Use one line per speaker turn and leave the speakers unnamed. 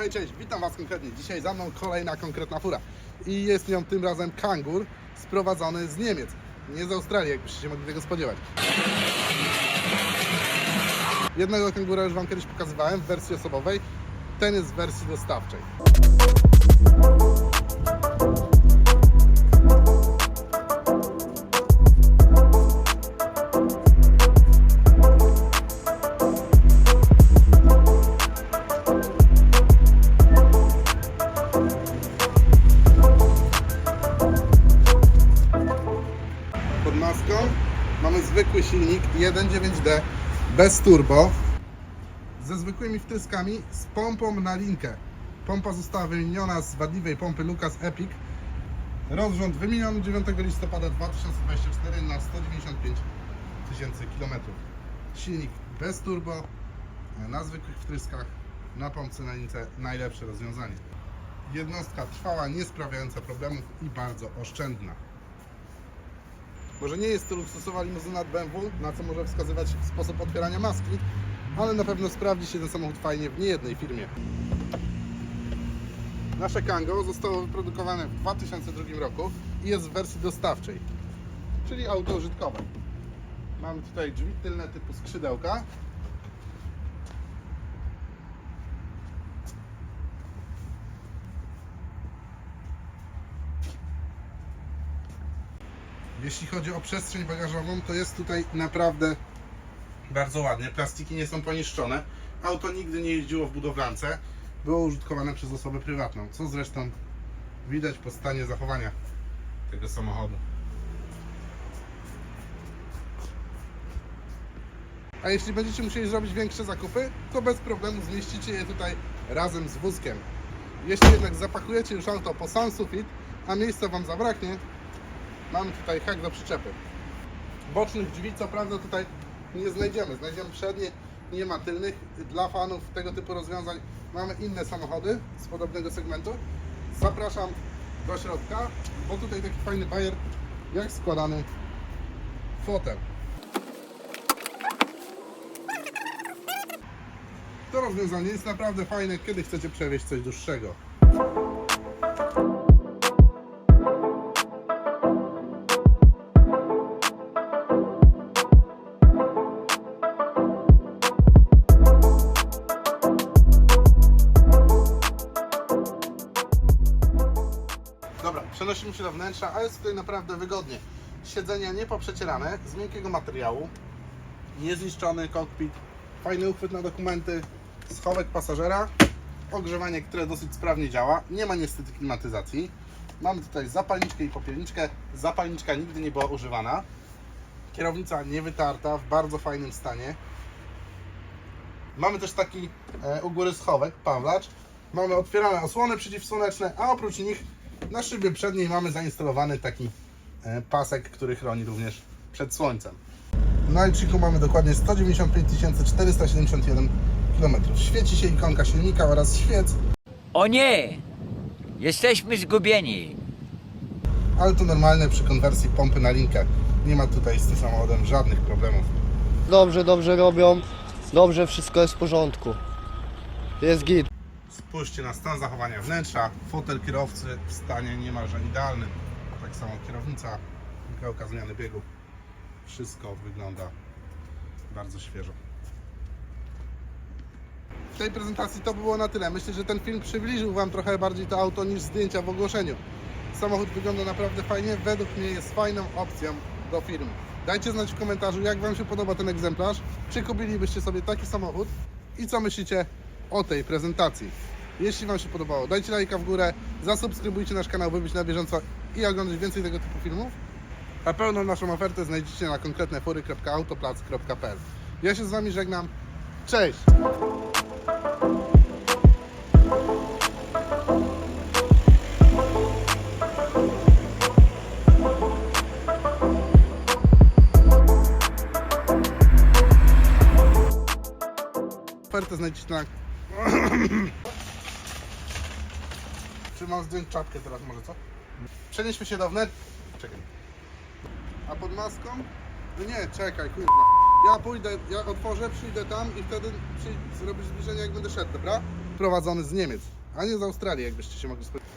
Hej, cześć, witam Was konkretnie. Dzisiaj za mną kolejna konkretna fura. I jest nią tym razem kangur sprowadzony z Niemiec. Nie z Australii, jakbyście się mogli tego spodziewać. Jednego kangura już Wam kiedyś pokazywałem w wersji osobowej. Ten jest w wersji dostawczej. 1.9D bez turbo ze zwykłymi wtryskami z pompą na linkę. Pompa została wymieniona z wadliwej pompy Lucas Epic. Rozrząd wymieniony 9 listopada 2024 na 195 tysięcy kilometrów. Silnik bez turbo, na zwykłych wtryskach, na pompce na lince najlepsze rozwiązanie. Jednostka trwała, nie sprawiająca problemów i bardzo oszczędna. Może nie jest to luksusowa limuzyna BMW, na co może wskazywać sposób otwierania maski, ale na pewno sprawdzi się ten samochód fajnie w niejednej firmie. Nasze Kango zostało wyprodukowane w 2002 roku i jest w wersji dostawczej, czyli auto użytkowe. Mamy tutaj drzwi tylne typu skrzydełka. Jeśli chodzi o przestrzeń bagażową, to jest tutaj naprawdę bardzo ładnie. Plastiki nie są poniszczone. Auto nigdy nie jeździło w budowlance. Było użytkowane przez osobę prywatną, co zresztą widać po stanie zachowania tego samochodu. A jeśli będziecie musieli zrobić większe zakupy, to bez problemu zmieścicie je tutaj razem z wózkiem. Jeśli jednak zapakujecie już auto po sam a miejsca Wam zabraknie, Mamy tutaj hak do przyczepy. Bocznych drzwi co prawda tutaj nie znajdziemy. Znajdziemy przednie, nie ma tylnych. Dla fanów tego typu rozwiązań mamy inne samochody z podobnego segmentu. Zapraszam do środka, bo tutaj taki fajny bajer jak składany fotel. To rozwiązanie jest naprawdę fajne, kiedy chcecie przewieźć coś dłuższego. Przenosimy się do wnętrza, a jest tutaj naprawdę wygodnie. Siedzenia nie poprzecierane, z miękkiego materiału, niezniszczony kokpit, fajny uchwyt na dokumenty, schowek pasażera, ogrzewanie, które dosyć sprawnie działa, nie ma niestety klimatyzacji. Mamy tutaj zapalniczkę i popielniczkę, zapalniczka nigdy nie była używana. Kierownica niewytarta, w bardzo fajnym stanie. Mamy też taki e, u góry schowek, pawlacz. Mamy otwierane osłony przeciwsłoneczne, a oprócz nich na szybie przedniej mamy zainstalowany taki e, pasek, który chroni również przed słońcem. Na liczniku mamy dokładnie 195 471 km. Świeci się ikonka silnika oraz świec,
O nie! Jesteśmy zgubieni.
ale to normalne przy konwersji pompy na linkę. Nie ma tutaj z tym samochodem żadnych problemów.
Dobrze, dobrze robią. Dobrze, wszystko jest w porządku. Jest git.
Spójrzcie na stan zachowania wnętrza. Fotel kierowcy w stanie niemalże idealnym. Tak samo kierownica, migałka zmiany biegów. Wszystko wygląda bardzo świeżo. W tej prezentacji to by było na tyle. Myślę, że ten film przybliżył Wam trochę bardziej to auto niż zdjęcia w ogłoszeniu. Samochód wygląda naprawdę fajnie. Według mnie jest fajną opcją do firmy. Dajcie znać w komentarzu, jak Wam się podoba ten egzemplarz. Czy kupilibyście sobie taki samochód i co myślicie o tej prezentacji. Jeśli Wam się podobało, dajcie lajka w górę, zasubskrybujcie nasz kanał, by być na bieżąco i oglądać więcej tego typu filmów. A pełną naszą ofertę znajdziecie na konkretnefury.autoplac.pl Ja się z Wami żegnam. Cześć! Ofertę znajdziecie na... Czy mam zdjąć czapkę teraz może, co? Przenieśmy się do wnętrza. Czekaj. A pod maską? No nie, czekaj, kurwa. Ja pójdę, ja otworzę, przyjdę tam i wtedy zrobisz zbliżenie jak będę szedł, dobra? Prowadzony z Niemiec. a nie z Australii, jakbyście się mogli spodziewać.